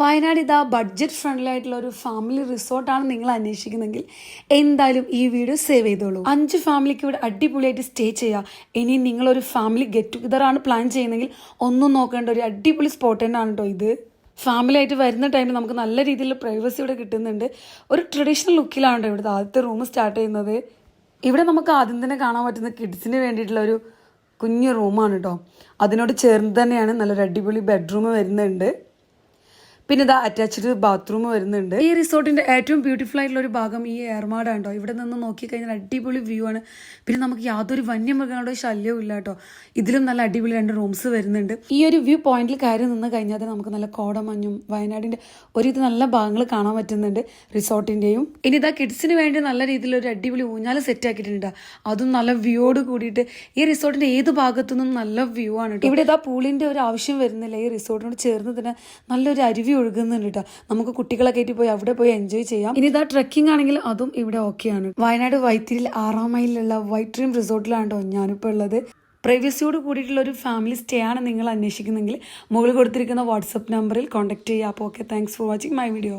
വയനാട് ഇതാ budget friendly ആയിട്ടുള്ള ഒരു ഫാമിലി റിസോർട്ടാണ് നിങ്ങൾ അന്വേഷിക്കുന്നതെങ്കിൽ എന്തായാലും ഈ വീഡിയോ സേവ് ചെയ്തോളൂ. അഞ്ച് ഫാമിലിക്ക് ഇവിടെ അടിപൊളിയായിട്ട് സ്റ്റേ ചെയ്യുക ഇനി നിങ്ങളൊരു ഫാമിലി ഗെറ്റ് ടുഗദർ ആണ് പ്ലാൻ ചെയ്യുന്നതെങ്കിൽ ഒന്നും നോക്കേണ്ട ഒരു അടിപൊളി സ്പോട്ട് തന്നെയാണ് കേട്ടോ ഇത്. ഫാമിലി ആയിട്ട് വരുന്ന ടൈമിൽ നമുക്ക് നല്ല രീതിയിൽ പ്രൈവസി ഇവിടെ കിട്ടുന്നുണ്ട്. ഒരു ട്രഡീഷണൽ ലുക്കിലാണ് കേട്ടോ ഇവിടുത്തെ ആദ്യത്തെ റൂം സ്റ്റാർട്ട് ചെയ്യുന്നത്. ഇവിടെ നമുക്ക് ആദ്യം തന്നെ കാണാൻ പറ്റുന്ന കിഡ്സിന് വേണ്ടിയിട്ടുള്ള ഒരു കുഞ്ഞു റൂമാണ് കേട്ടോ അതിനോട് ചേർന്ന് തന്നെയാണ് നല്ലൊരു അടിപൊളി ബെഡ്റൂം വരുന്നുണ്ട്. പിന്നെ ഇതാ അറ്റാച്ച്ഡ് ബാത്റൂം വരുന്നുണ്ട്. ഈ റിസോർട്ടിന്റെ ഏറ്റവും ബ്യൂട്ടിഫുൾ ആയിട്ടുള്ള ഒരു ഭാഗം ഈ ഏർമാടാണ് കേട്ടോ ഇവിടെ നിന്ന് നോക്കിക്കഴിഞ്ഞാൽ അടിപൊളി വ്യൂ ആണ്. പിന്നെ നമുക്ക് യാതൊരു വന്യമൃഗങ്ങളുടെ ശല്യവും ഇല്ല കേട്ടോ. ഇതിലും നല്ല അടിപൊളി രണ്ട് റൂംസ് വരുന്നുണ്ട്. ഈ ഒരു വ്യൂ പോയിന്റിൽ കയറി നിന്ന് കഴിഞ്ഞാൽ നമുക്ക് നല്ല കോടമഞ്ഞും വയനാടിന്റെ ഒരുവിധ നല്ല ഭാഗങ്ങൾ കാണാൻ പറ്റുന്നുണ്ട് റിസോർട്ടിന്റെയും. ഇനി ഇതാ കിഡ്സിന് വേണ്ടി നല്ല രീതിയിൽ ഒരു അടിപൊളി ഊഞ്ഞാൽ സെറ്റ് ആക്കിയിട്ടുണ്ട് അതും നല്ല വ്യൂയോട് കൂടിയിട്ട് ഈ റിസോർട്ടിന്റെ ഏത് ഭാഗത്തു നിന്നും നല്ല വ്യൂ ആണ് ഇവിടെ ഇതാ പൂളിന്റെ ഒരു ആവശ്യം വരുന്നില്ല. ഈ റിസോർട്ടിനോട് ചേർന്ന് തന്നെ നല്ലൊരു അരുവി ഒഴുകുന്നുണ്ട് കേട്ടോ. നമുക്ക് കുട്ടികളെ കയറ്റി പോയി അവിടെ പോയി എൻജോയ് ചെയ്യാം. ഇനി ഇതാ ട്രക്കിംഗ് ആണെങ്കിൽ അതും ഇവിടെ ഓക്കെയാണ് വയനാട് വൈത്തിരിയിൽ ആറാം മൈലിലുള്ള വൈറ്റ് ഡ്രീം റിസോർട്ടിലാണ് കേട്ടോ ഞാനിപ്പോൾ ഉള്ളത്. പ്രൈവസിയോട് കൂടിയിട്ടുള്ള ഒരു ഫാമിലി സ്റ്റേ ആണ് നിങ്ങൾ അന്വേഷിക്കുന്നെങ്കിൽ മുകളിൽ കൊടുത്തിരിക്കുന്ന വാട്സപ്പ് നമ്പറിൽ കോൺടാക്ട് ചെയ്യുക അപ്പോൾ okay thanks for watching my video